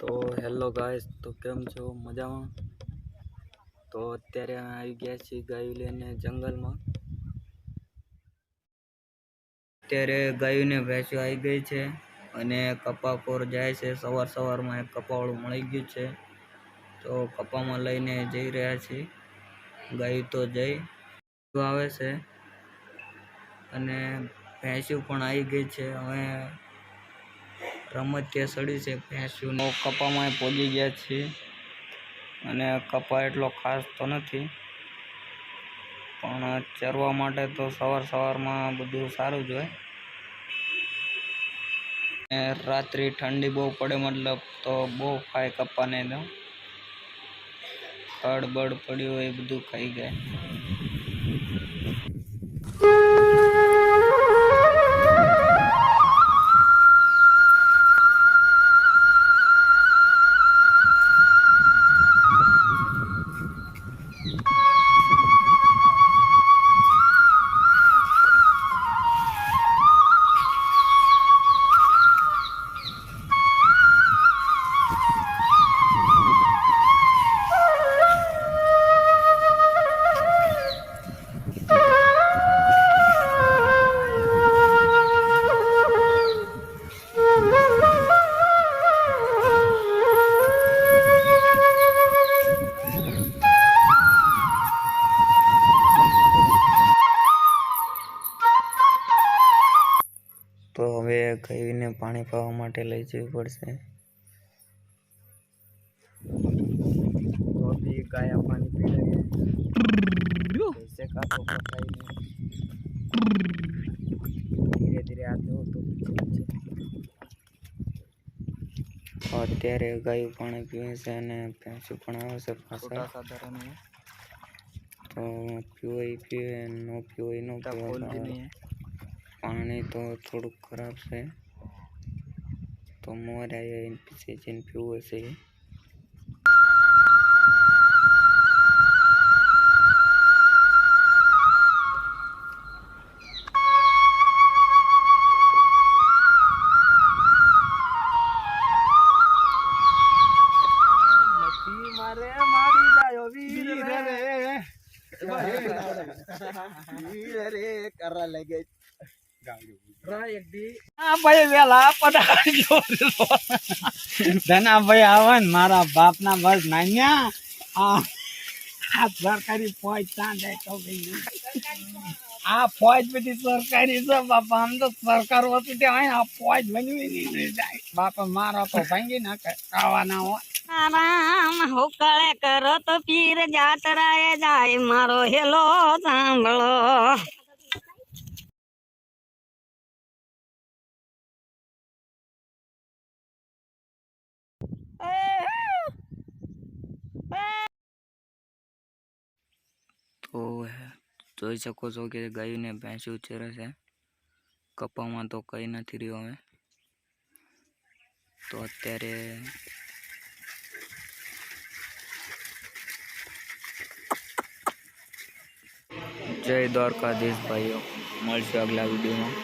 તો hello guys, તો કેમ છો? મજામાં? તો અત્યારે આવી ગયા છીએ ગાયું લઈને જંગલમાં. અત્યારે ગાયોને ભેંસો આવી ગઈ છે અને કપાકોર જાય છે. સવાર સવારમાં એક કપાવાળું મળી ગયું છે. તો કપામાં લઈને જઈ રહ્યા છીએ. ગાયું તો જઈ આવે છે. અને ભેંસું પણ આવી ગઈ છે. હવે રમત ત્યાં સડી છે ભેંસું કપામાં પહોંચી ગયા છીએ. અને કપા એટલો ખાસ તો નથી. પણ ચરવા માટે તો સવાર સવારમાં બધું સારું જ હોય. રાત્રે ઠંડી બહુ પડે, મતલબ તો બહુ ખાય કપાને તો. ખડ બડ પડ્યું એ બધું ખાઈ જાય. ગાયને પાણી પાવા માટે લઈ જવી પડશે. અભી ગાય પાણી પી રહી है ऐसे का तो અત્યારે ગાયું પાણી પીવે છે અને ભેંસું પણ આવે છે પાછા સાધારણ તો પીવે પીવે નો પીવે નો પીવે પાણી તો થોડુંક ખરાબ છે તો મોર આવ્યા એને પીછે જઈને પીવું હશે ઈ. મારે મારી દાયો વીર રે વીર રે કરા લાગે હા ભાઈ વેલા પધારજો ધનાભાઈ આવે ને મારા બસ નાન્યા. આ સરકારી ફોજ ત્યાં આ ફોજ બધી સરકારી છે, બાપા, આમ તો સરકાર હોતી તે આ ફોજ નહીં જાય. બાપા, મારો તો ભાંગી નાખે, ખાવાના હોય. રામ હુકળે કરો તો પીર જાતરાએ જાય, મારો હેલો સાંભળો. તો જોઈ શકો છો કે ગાયને ભેંસું ચરે છે કપામાં તો કંઈ નથી રહ્યું હવે તો અત્યારે જય દ્વારકાધીશ ભાઈઓ મળશું આગલા વિડીયોમાં